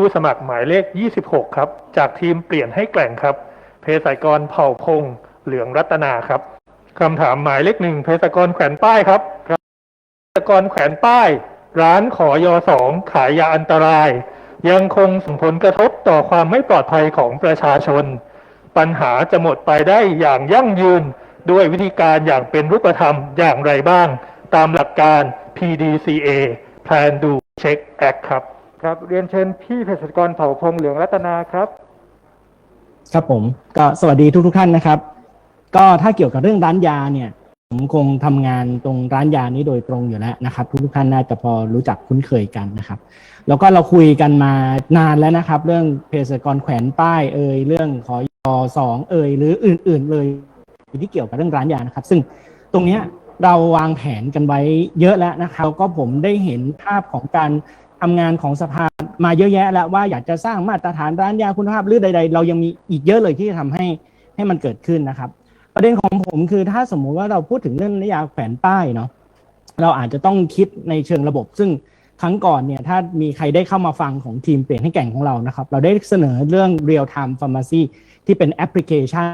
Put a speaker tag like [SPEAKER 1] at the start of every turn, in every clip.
[SPEAKER 1] ผู้สมัครหมายเลข 26 ครับ จากทีมเปลี่ยนให้แกล่งครับเภสัชกรเผ่าพงเหลืองรัตนาครับคำถามหมายเลขหนึ่งเภสัชกรแขวนป้ายครับเภสัชกรแขวนป้าย ร้านขอยอสองขายยาอันตราย ยังคงส่งผลกระทบต่อความไม่ปลอดภัยของประชาชน ปัญหาจะหมดไปได้อย่างยั่งยืน ด้วยวิธีการอย่างเป็นรูปธรรมอย่างไรบ้าง ตามหลักการ PDCA Plan Do Check Act ครับ
[SPEAKER 2] ครับเรียนเชิญพี่เภสัชกรเผ่าพงเหลืองรัตนาครับ
[SPEAKER 3] ครับผมก็สวัสดีทุกทุกท่านนะครับ ก็ถ้าเกี่ยวกับเรื่องร้านยาเนี่ย ผมคงทำงานตรงร้านยานี้โดยตรงอยู่แล้วนะครับ ทุกทุกท่านน่าจะพอรู้จักคุ้นเคยกันนะครับ แล้วก็เราคุยกันมานานแล้วนะครับ เรื่องเภสัชกรแขวนป้ายเอ่ยเรื่องขอยอสองเอ่ยหรืออื่น ๆ เลยที่เกี่ยวกับเรื่องร้านยานะครับ ซึ่งตรงเนี้ยเราวางแผนกันไว้เยอะแล้วนะครับแล้วก็ผมได้เห็นภาพของการ ทำงานของสภามาเยอะแยะ แล้วว่าอยากจะสร้างมาตรฐานร้านยาคุณภาพหรือใด ๆ เรายังมีอีกเยอะเลยที่จะทำให้ให้มันเกิดขึ้นนะครับ ประเด็นของผมคือถ้าสมมุติว่าเราพูดถึงเรื่องนยาแขวนป้ายเนาะเราอาจจะต้องคิดในเชิงระบบ ซึ่งครั้งก่อนเนี่ยถ้ามีใครได้เข้ามาฟังของทีมเปลี่ยนให้แก่งของเรานะครับ เราได้เสนอเรื่อง real time pharmacy ที่เป็นแอปพลิเคชัน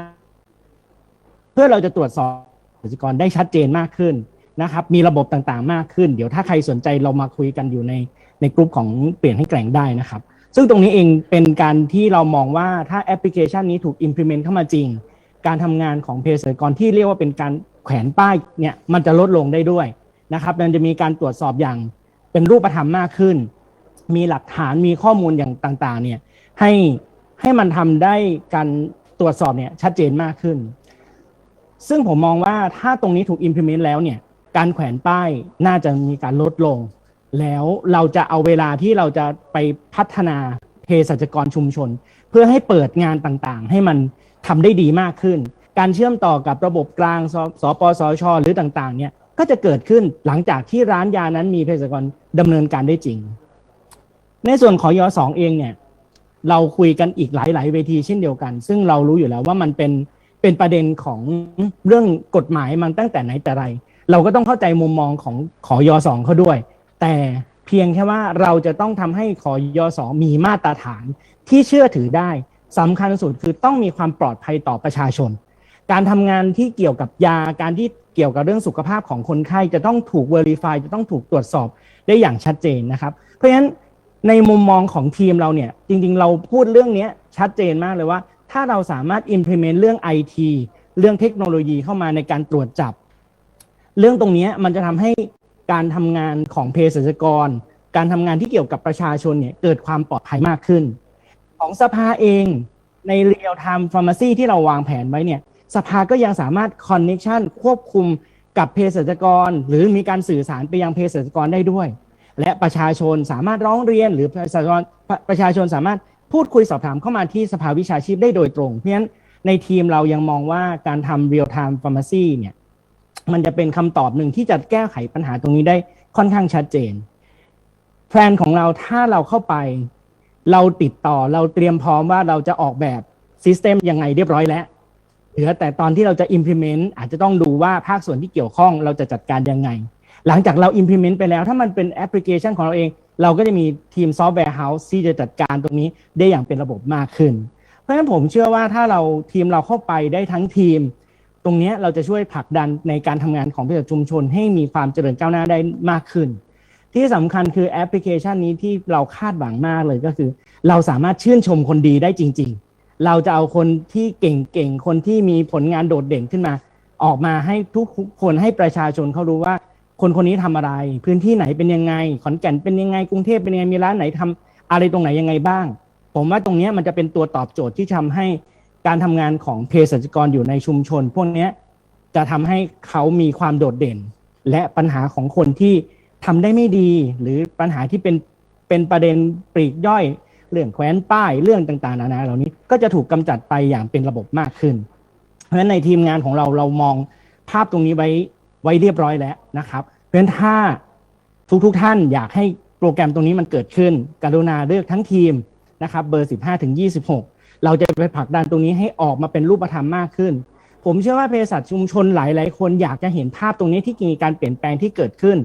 [SPEAKER 3] เพื่อเราจะตรวจสอบเกษตรกรได้ชัดเจนมากขึ้นนะครับ มีระบบต่างๆมากขึ้น เดี๋ยวถ้าใครสนใจเรามาคุยกันอยู่ใน ในกลุ่มของเปลี่ยนให้แกร่งได้นะครับ ซึ่งตรงนี้เองเป็นการที่เรามองว่าถ้าแอปพลิเคชันนี้ถูก implement เข้ามาจริง การทำงานของเภสัชกรที่เรียกว่าเป็นการแขวนป้ายเนี่ยมันจะลดลงได้ด้วยนะครับมันจะมีการตรวจสอบอย่างเป็นรูปธรรมมากขึ้น มีหลักฐานมีข้อมูลอย่างต่างๆเนี่ยให้ให้มันทำได้การตรวจสอบเนี่ยชัดเจนมากขึ้น ซึ่งผมมองว่าถ้าตรงนี้ถูก implement แล้วเนี่ยการแขวนป้ายน่าจะมีการลดลง แล้วเราจะเอาเวลาที่เราจะไปพัฒนาเภสัชกรชุมชน เพื่อให้เปิดงานต่างๆ ให้มันทำได้ดีมากขึ้น การเชื่อมต่อกับระบบกลางสสปสช หรือต่างๆ เนี่ยก็จะเกิดขึ้นหลังจากที่ร้านยานั้นมีเภสัชกรดำเนินการได้จริง ในส่วนของยสองเองเนี่ยเราคุยกันอีกหลายๆเวทีเช่นเดียวกัน ซึ่งเรารู้อยู่แล้วว่ามันเป็นเป็นประเด็นของเรื่องกฎหมายมันตั้งแต่ไหนแต่ไร เราก็ต้องเข้าใจมุมมองของขอยอสองเขาด้วย แต่เพียงแค่ว่าเราจะต้องทำให้ขอยสองมีมาตรฐานที่เชื่อถือได้สำคัญสุดคือต้องมีความปลอดภัยต่อประชาชน การทำงานที่เกี่ยวกับยาการที่เกี่ยวกับเรื่องสุขภาพของคนไข้จะต้องถูก Verify จะต้องถูกตรวจสอบได้อย่างชัดเจนนะครับ เพราะฉะนั้นในมุมมองของทีมเราเนี่ยจริงๆ เราพูดเรื่องนี้ชัดเจนมากเลยว่า ถ้าเราสามารถ implement เรื่อง IT เรื่องเทคโนโลยีเข้ามาในการตรวจจับ เรื่องตรงนี้มันจะทำให้ การทำงานของเภสัชกร การทำงานที่เกี่ยวกับประชาชนเนี่ยเกิดความปลอดภัยมากขึ้น ของสภาเองใน real time pharmacy ที่เราวางแผนไว้เนี่ยสภาก็ยังสามารถ connection ควบคุมกับเภสัชกร หรือมีการสื่อสารไปยังเภสัชกรได้ด้วย และประชาชนสามารถร้องเรียนหรือประชาชนประชาชนสามารถพูดคุยสอบถามเข้ามาที่สภาวิชาชีพได้โดยตรง เพราะฉะนั้นในทีมเรายังมองว่าการทำ real time pharmacy เนี่ย มันจะเป็นคำตอบหนึ่งที่จะแก้ไขปัญหาตรงนี้ได้ค่อนข้างชัดเจน แพลนของเราถ้าเราเข้าไป เราติดต่อเราเตรียมพร้อมว่าเราจะออกแบบซิสเต็มยังไงเรียบร้อยแล้วเหลือแต่ตอนที่เราจะ implement อาจจะต้องดูว่าภาคส่วนที่เกี่ยวข้องเราจะจัดการยังไง หลังจากเรา implement ไปแล้ว ถ้ามันเป็นแอปพลิเคชันของเราเอง เราก็จะมีทีมซอฟต์แวร์เฮาส์ที่จะจัดการตรงนี้ได้อย่างเป็นระบบมากขึ้น เพราะฉะนั้นผมเชื่อว่าถ้าเราทีมเราเข้าไปได้ทั้งทีม ตรงนี้เราจะช่วยผลักดันในการทำงานของเภสัชชุมชน ให้มีความเจริญก้าวหน้าได้มากขึ้น ที่สำคัญคือแอปพลิเคชันนี้ที่เราคาดหวังมากเลยก็คือ เราสามารถชื่นชมคนดีได้จริง ๆ เราจะเอาคนที่เก่งๆ คนที่มีผลงานโดดเด่นขึ้นมา ออกมาให้ทุกคนให้ประชาชนเขารู้ว่า คนคนนี้ทำอะไร พื้นที่ไหนเป็นยังไง ขอนแก่นเป็นยังไงกรุงเทพเป็นยังไงมีร้านไหนทำอะไรตรงไหนยังไงบ้าง ผมว่าตรงนี้มันจะเป็นตัวตอบโจทย์ที่ทำให้ การทำงานของเภสัชกรอยู่ในชุมชน พวกนี้จะทำให้เขามีความโดดเด่น และปัญหาของคนที่ทำได้ไม่ดี หรือปัญหาที่เป็นเป็นประเด็นปลีกย่อย เรื่องแขวนป้ายเรื่องต่างๆนานาเหล่านี้ก็จะถูกกำจัดไปอย่างเป็นระบบมากขึ้น เพราะฉะนั้นในทีมงานของเราเรามองภาพตรงนี้ไว้ไว้เรียบร้อยแล้วนะครับ เพราะฉะนั้นถ้าทุกๆทท่านอยากให้โปรแกรมตรงนี้มันเกิดขึ้น กรุณาเลือกทั้งทีมนะครับ เบอร์ 15ถึง26 เราจะไปผลักดันตรงนี้ให้ออกมาเป็นรูปธรรมมากขึ้น ผมเชื่อว่าเภสัชชุมชนหลายๆ คนอยากจะเห็นภาพตรงนี้ที่มีการเปลี่ยนแปลงที่เกิดขึ้น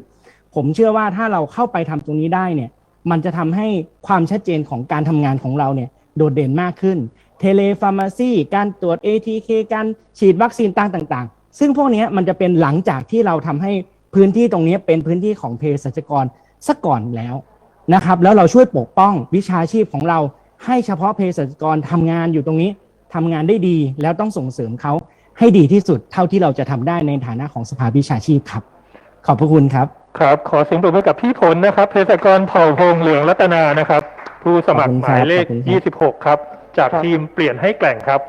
[SPEAKER 3] ผมเชื่อว่าถ้าเราเข้าไปทำตรงนี้ได้เนี่ย มันจะทำให้ความชัดเจนของการทำงานของเราเนี่ยโดดเด่นมากขึ้น เทเลฟาร์มาซีการตรวจ ATK การฉีดวัคซีนต่างๆ ซึ่งพวกนี้มันจะเป็นหลังจากที่เราทำให้พื้นที่ตรงนี้เป็นพื้นที่ของเภสัชกรซะก่อนแล้วนะครับ แล้วเราช่วยปกป้องวิชาชีพของเรา ให้เฉพาะเภสัชกรทำงานอยู่ตรงนี้ทำงานได้ดีแล้วต้องส่งเสริมเขาให้ดีที่สุดเท่าที่เราจะทำได้ในฐานะของสภาวิชาชีพครับ ขอบพระคุณครับ
[SPEAKER 1] ครับ ขอเสียงปรบมือกับพี่ผลนะครับเภสัชกรเผ่าพงษ์เหลืองรัตนานะครับ ผู้สมัครหมายเลข
[SPEAKER 3] ขอบคุณครับ
[SPEAKER 1] 26 ครับ จากทีมเปลี่ยนให้แกล่งครับ